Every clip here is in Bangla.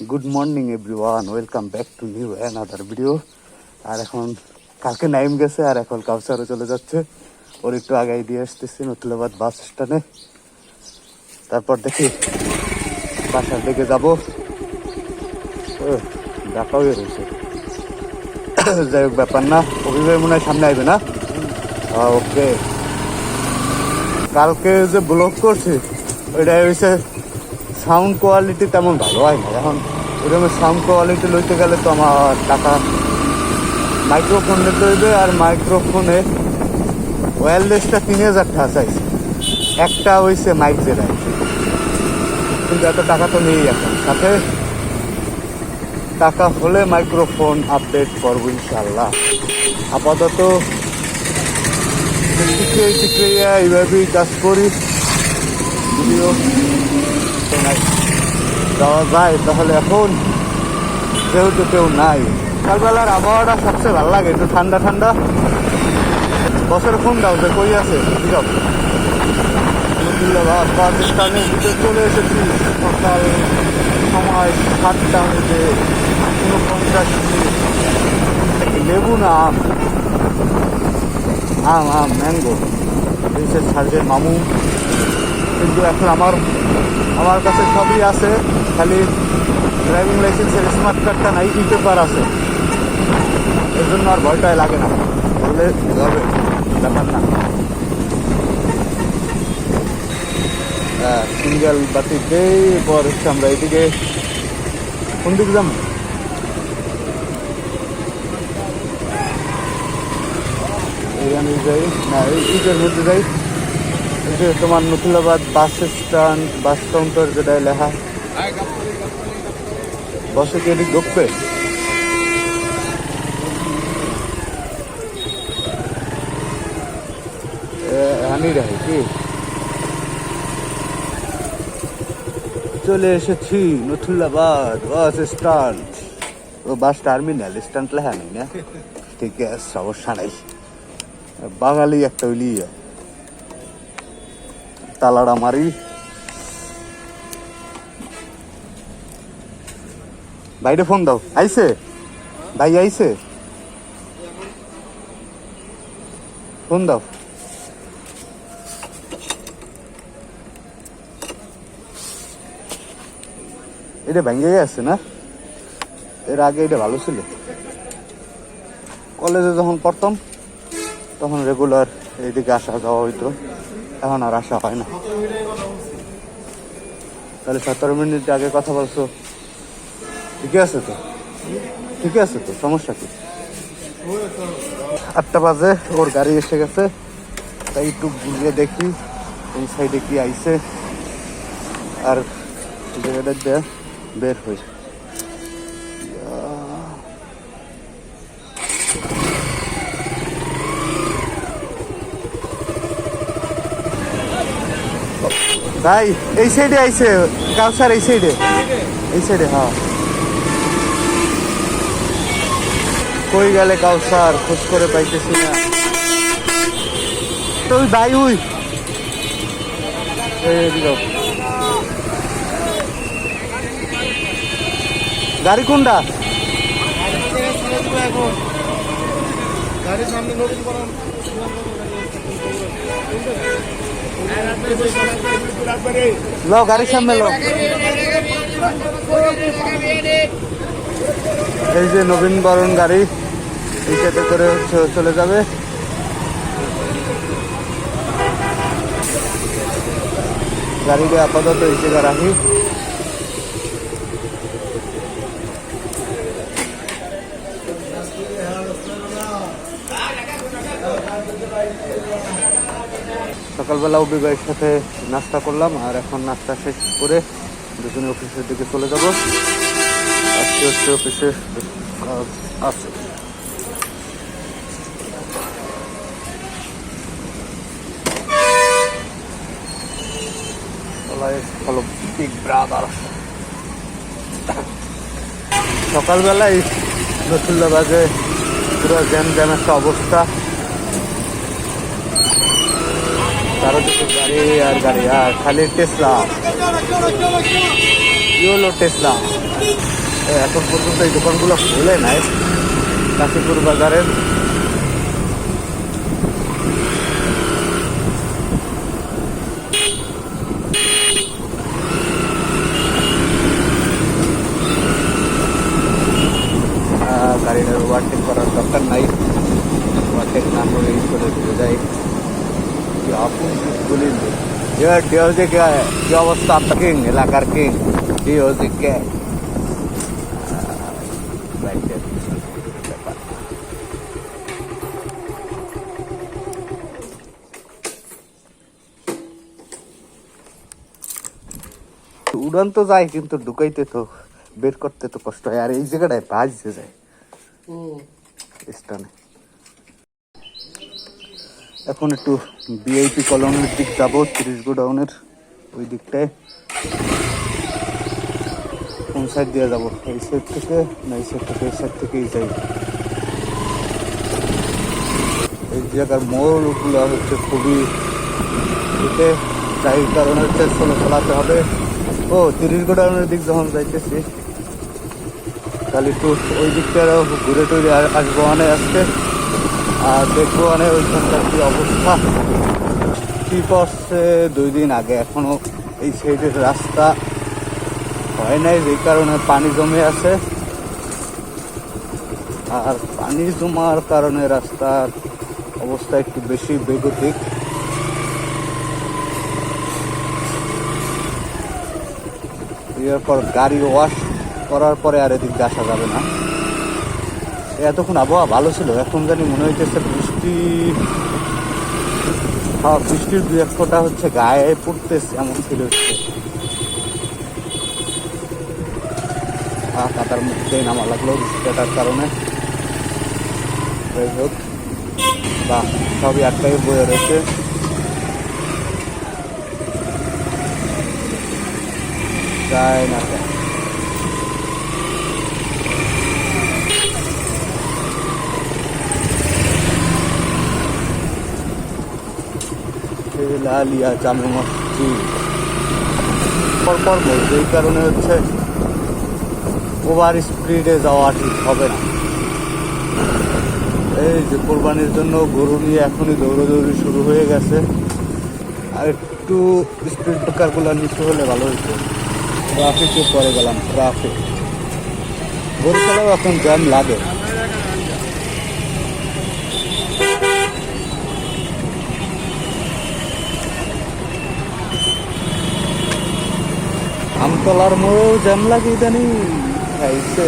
Good morning everyone welcome back to new another video আর এখন কালকে নাইম গেছে, আর এখন কাউসারও চলে যাচ্ছে। ওর একটু আগাই দিয়ে আসতেছি নতুলাবাদ বাস স্ট্যান্ডে। তারপর দেখি বাসার দিকে যাব। ডাকাও রয়েছে। যাই হোক, ব্যাপার না। অভিভাবক মনে হয় সামনে আসবে না? ওকে। কালকে যে ব্লগ করছি ওইটা হয়েছে সাউন্ড কোয়ালিটি তেমন ভালো হয় না। এখন ওরকম সাউন্ড কোয়ালিটি লইতে গেলে তো আমার টাকা মাইক্রোফোন নিতে হইবে আর মাইক্রোফোনে ওয়্যারলেসটা তিন হাজার টাকা চাইছে একটা হইছে মাইক যেটা কিন্তু এত টাকা তো নেই এখন। সাথে টাকা হলে মাইক্রোফোন আপডেট করব ইনশাল্লাহ আপাতত এইভাবেই কাজ করি। ভিডিও যাওয়া যায়, তাহলে এখন যেহেতু কেউ নাই সকালবেলার আবহাওয়াটা সবচেয়ে ভালো লাগে, একটু ঠান্ডা ঠান্ডা। বছর দাও, যে কই আছে, বুঝাও। পাকিস্তানের ভিতরে চলে এসেছি। সকাল সময় সাতটা মধ্যে উনপঞ্চাশ মিনিট। লেবু না, আম। আম আম, ম্যাঙ্গো। এসে ছাড়বে মামু। কিন্তু এখন আমার আমার কাছে সবই আছে। খালি ড্রাইভিং লাইসেন্সের স্মার্ট কার্ডটা নাই ই পেপার আছে। এর জন্য আর ভয়টাই লাগে না। বললে হবে, ব্যাপার না। সিঙ্গেল বাতি দেই, পর হচ্ছে আমরা এদিকে কোন দিকে এইখানে যাই, না, এই ইটের মধ্যে যাই। যে তোমার নতুলাবাদ বাস স্ট্যান্ড, বাস কাউন্টার যেটা লেখা। বসে কি এদিক ঢুকবে? আমি রাখি কি? চলে এসেছি নথুল্লাবাদ বাস স্ট্যান্ড। ও, বাস টার্মিনাল, স্ট্যান্ড লেখা নেই না? ঠিক আছে, সমস্যা নাই। বাঙালি একটা হইলি তালাটা মারি। ভাইরে ফোন দাও। আইছে? ভাই আইছে? ফোন দাও। এটা ভেঙে গেছে না? এর আগে এটা ভালো ছিল। কলেজে যখন পড়তাম, তখন রেগুলার এইদিকে আসা যাওয়া হইতো। এখন আর আসা হয় না। তাহলে সতেরো মিনিট আগে কথা বলছো। ঠিকই আছে তো? ঠিকই আছে তো? সমস্যা কি? আটটা বাজে, ওর গাড়ি এসে গেছে। তাই একটু ঘুরিয়ে দেখি এই সাইডে কি আইছে। আর জায়গাটা বের হই। ভাই, এই সাইডে আইছে কাউসার এই সাইডে এই সাইডে হ্যাঁ। কই গেলে কাউসার খোঁজ করে পাইতেছি না। তুই ভাই দিল। গাড়ি কোনটা? গাড়ির সামনে লো গাড়ির সামনে লো এই যে নবীন বরণ গাড়ি এই সাথে করে চলে যাবে। গাড়িটা আপাতত এই জায়গায় রাখি। সকালবেলা অভিবাহের সাথে নাস্তা করলাম, আর এখন নাস্তা শেষ করে দুজনে অফিসের দিকে চলে যাব। আজকে হচ্ছে অফিসে কাজ আছে। হলো বিগ সকালবেলায় পুরো জ্যাম জ্যাম একটা অবস্থা। চারোদিকে গাড়ি আর গাড়ি, আর খালি টেসলা হলো টেসলা এখন পর্যন্ত এই দোকানগুলো খুলে নাই। কাশীপুর বাজারের আহ, গাড়িটার ওভারটেক করার দরকার নাই ওভারটেক না করে এই করে ঢুকে যায় কি আপন বলি ডি হচ্ছে কি অবস্থা আপনার কিং এলাকার কিং ডি হচ্ছে কে উড়ান তো যায় কিন্তু ঢুকাইতে তো বের করতে তো কষ্ট হয় আর এই জায়গাটায় বাজতে যায় স্টানে এখন একটু বিআইপি কলোনির দিক যাব, তিরিশ গোডাউনের ওই দিকটায়। কোন সাইড দিয়ে যাব? এই সাইড থেকে না এই সাইড থেকে? এই সাইড থেকেই যাই। এই জায়গার মোড়গুলো হচ্ছে খুবই এতে যাই কারণে হচ্ছে চলে চালাতে হবে। ও, তিরিশ গোডাউনের দিক যখন যাইতেছি, তাহলে একটু ওই দিকটা ঘুরে টুরে আসব অনেক আসতে আর দেখব অনেক ওইখানকার কি অবস্থা। কি করছে দুই দিন আগে এখনও এই সাইডের রাস্তা হয় নাই যে কারণে পানি জমে আছে। আর পানি জমার কারণে রাস্তার অবস্থা একটু বেশি বেগতিক। এরপর গাড়ি ওয়াশ করার পরে আর এদিক আসা যাবে না। এতক্ষণ আবহাওয়া ভালো ছিল এখন জানি মনে হইতেছে বৃষ্টি হ্যাঁ বৃষ্টির দু এক ফোঁটা হচ্ছে গায়ে পড়তেছে এমন ছিল। হচ্ছে আহ, কাতার মধ্যে নামা লাগল বৃষ্টিটার কারণে। বা সবই একটাই বয়ে রয়েছে। যায় না যায়। লালিয়া জামে মসজিদ। পরপর বলছে এই কারণে হচ্ছে ওভার স্পিডে যাওয়া ঠিক হবে না। এই যে কোরবানির জন্য গরু নিয়ে এখনই দৌড়াদৌড়ি শুরু হয়ে গেছে। আর একটু স্পিড ব্রেকারগুলো নিচু হলে ভালো হতো। ট্রাফিকে পরে গেলাম ট্রাফিক গরু চালাও এখন জ্যাম লাগে। আমতলার মোড়েও জ্যাম লাগে ইদানি খাইছে।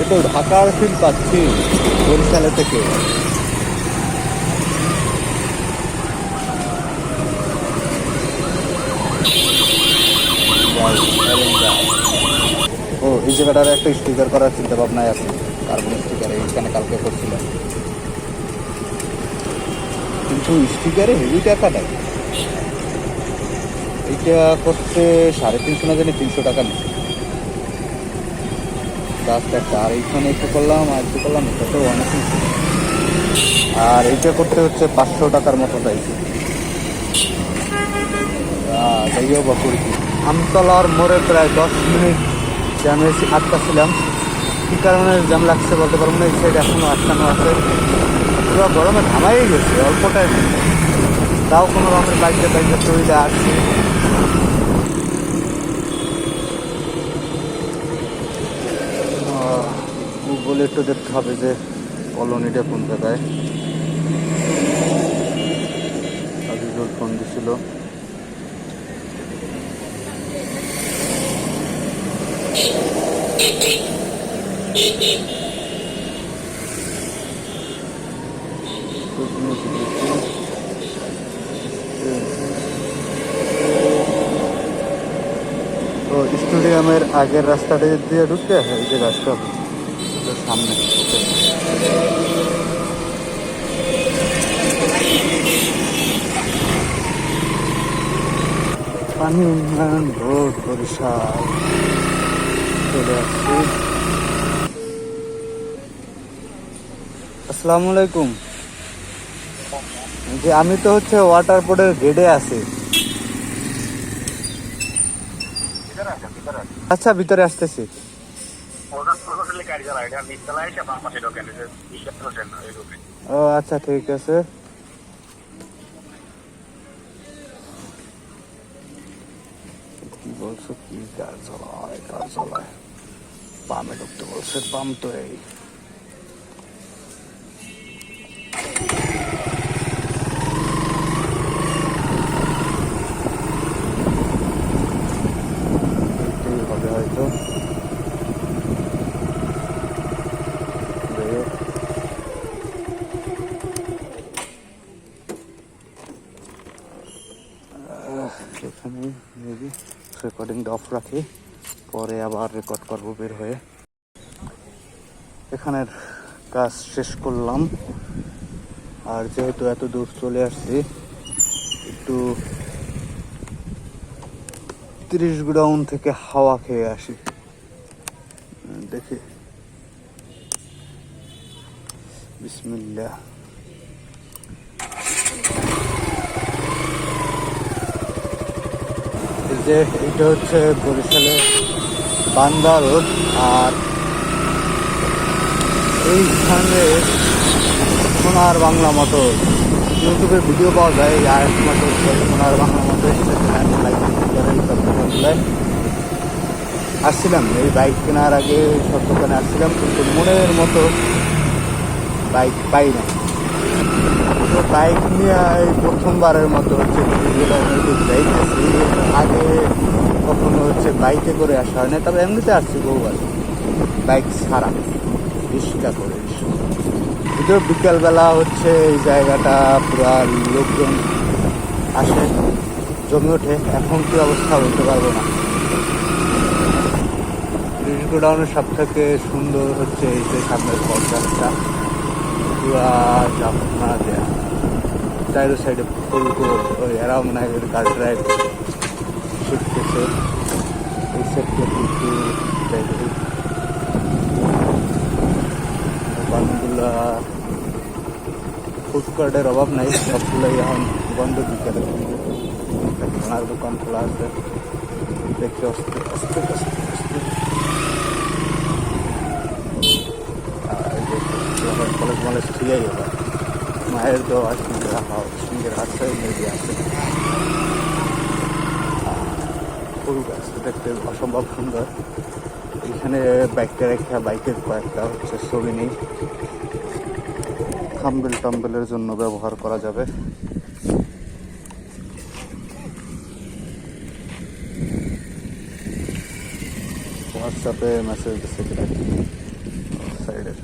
এ তো ঢাকার ফিল পাচ্ছি, বরিশালে থেকে। ও, এই জায়গাটার একটা স্টিকার করার চিন্তা ভাবনায় আছে। কার্বন স্টিকার এইখানে কালকে করছিলাম। কিন্তু স্টিকারে হেভি টাকা দেয় এইটা করতে সাড়ে তিনশো না জানি, তিনশো টাকা নেই। জাস্ট একটা, আর এইখানে একটু করলাম, আর একটু করলাম, এটা তো অনেক। আর এইটা করতে হচ্ছে পাঁচশো টাকার মতো চাইছে যাইও বা করি। কি। আমতলার মোড়ে প্রায় দশ মিনিট জ্যামে আটকাছিলাম। কী কারণে জ্যাম লাগছে বলতে পারব না, এই সাইড এখনও আটকানো আছে। পুরো গরমে ঘামাই গেছে অল্পটাই তাও কোনো রকমের বাইকে বাইকে তৈরি আসছে। গুগলে একটু দেখতে হবে যে কলোনিটা কোন জায়গায়। আজিজুল ফোন দিছিল। তো স্টেডিয়ামের আগের রাস্তাটা দিয়ে ঢুকতে এই যে রাস্তা। সামনে। পানি উন্নয়ন বোর্ড বরিশাল। চলে আসছি। আসসালামু আলাইকুম। যে আমি তো হচ্ছে ওয়াটার বোর্ডের গেটে আছি। আচ্ছা ভিতরে আসতেছি। ও আচ্ছা ঠিক আছে। কি বলছো? কি গাছ চালায় গাছ চালায়? বামে ঢুকতে বলছে, বাম তো এই এইটাই হবে হয়তো যাই হোক। এখানে মেবি রেকর্ডিংটা অফ রাখি, পরে আবার রেকর্ড করব বের হয়ে। এখানের কাজ শেষ করলাম। আর যেহেতু এত দূর চলে আসছি, একটু তিরিশ গ্রাউন্ড থেকে হাওয়া খেয়ে আসি। দেখি। বিসমিল্লাহ। যে এটা হচ্ছে বরিশালে বান্দা রোড, আর এইখানে সোনার বাংলা মতো, ইউটিউবে ভিডিও পাওয়া যায় আর মতো সোনার বাংলা মতো আসছিলাম, এই বাইক কেনার আগে সব দোকানে আসছিলাম, কিন্তু মনের মতো বাইক পাই না বাইক নিয়ে এই প্রথমবারের মতো হচ্ছে যাইতেছি আগে কখনো হচ্ছে বাইকে করে আসা হয় না। তবে এমনিতে আসছি বহুবার। বাইক ছাড়া, রিক্সা করে। যদিও বিকালবেলা হচ্ছে এই জায়গাটা পুরা লোকজন আসে, জমে ওঠে, এখন কি অবস্থা বলতে পারব না। গোডাউনের সব থেকে সুন্দর হচ্ছে এই যে সামনের পথটা পুরা জাফনা দেয়া। চাইরো সাইডে ফুল ওই এরাও মনে হয় গাড়ি ড্রাইভ শিখতেছে এই সাইডে কিন্তু দোকানগুলা ফুডকার্টের অভাব নাই সবগুলোই এখন বন্ধ বিকেলে সোনার দোকান খোলা আছে দেখতে আসতে আসতে আসতে আসতে আর এই যে কলেজ মলেজ ঠিকই এবার মায়ের দোয়া সিঙ্গের হাও সিঙ্গের আছে মেবি আছে। ফুল গাছ দেখতে অসম্ভব সুন্দর। এখানে বাইকটা রেখে, বাইকের কয়েকটা হচ্ছে ছবি নেই। থাম্বেল টাম্বেলের জন্য ব্যবহার করা যাবে। হোয়াটসঅ্যাপে মেসেজ দিচ্ছে কিনা সাইডে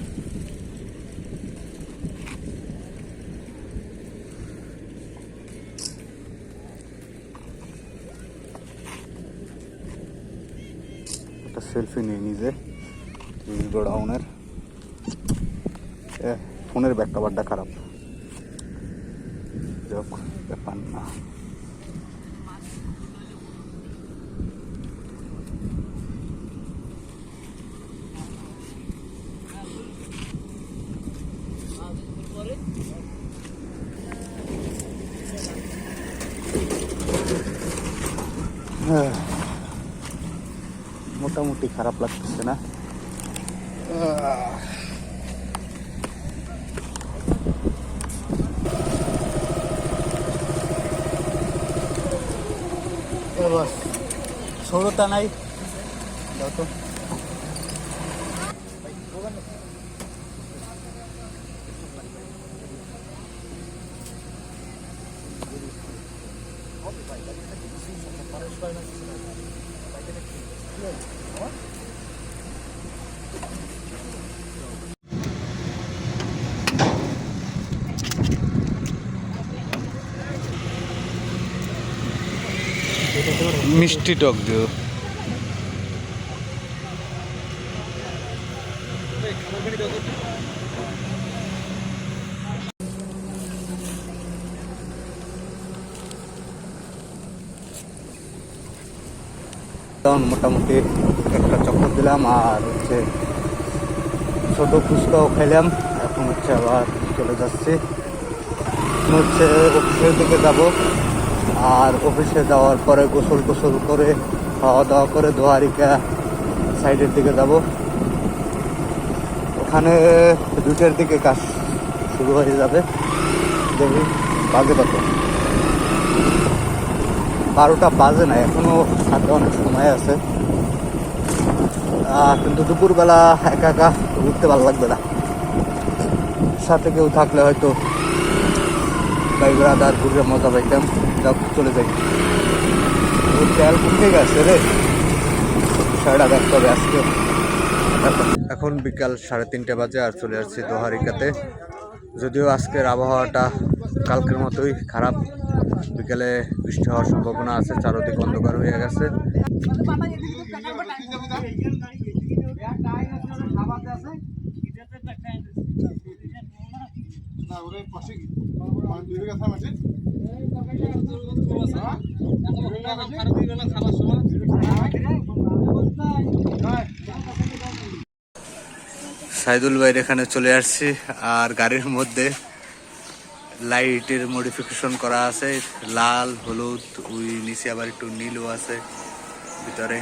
একটা সেলফি নিয়ে নিজে গোডাউনের। ফোনের ব্যাক কাভারটা খারাপ। ব্যাপার না। মোটামুটি খারাপ লাগতেছে না। ষোলোটা নাই। দাও তো। মিষ্টি টক দিও তখন মোটামুটি একটা চক্কর দিলাম আর হচ্ছে ছোট ফুচকাও খাইলাম এখন হচ্ছে আবার চলে যাচ্ছি। হচ্ছে অফিসের দিকে যাব। আর অফিসে যাওয়ার পরে গোসল গোসল করে খাওয়া দাওয়া করে দোয়ারিকা সাইডের দিকে যাব। ওখানে দুটের দিকে কাজ শুরু হয়ে যাবে। দেখি, বাজে কত? বারোটা বাজে না, এখনও হাতে অনেক সময় আছে। কিন্তু দুপুরবেলা একা একা ঘুরতে ভালো লাগবে না। সাথে কেউ থাকলে হয়তো ব্রাদার ঘুরে মজা পাইতাম। যাও, চলে যাই। তেল কোথায় গেছে রে। বিষয়টা দেখতে হবে আজকে। এখন বিকাল সাড়ে তিনটে বাজে আর চলে আসছি দোহারিকাতে। যদিও আজকের আবহাওয়াটা কালকের মতোই খারাপ। বিকেলে বৃষ্টি হওয়ার সম্ভাবনা আছে, চারদিক অন্ধকার হয়ে গেছে। সাইদুল ভাইয়ের এখানে চলে আসছি আর গাড়ির মধ্যে লাইটের মডিফিকেশন করা আছে। লাল হলুদ ওই নিচে আবার একটু নীলও আছে ভিতরে।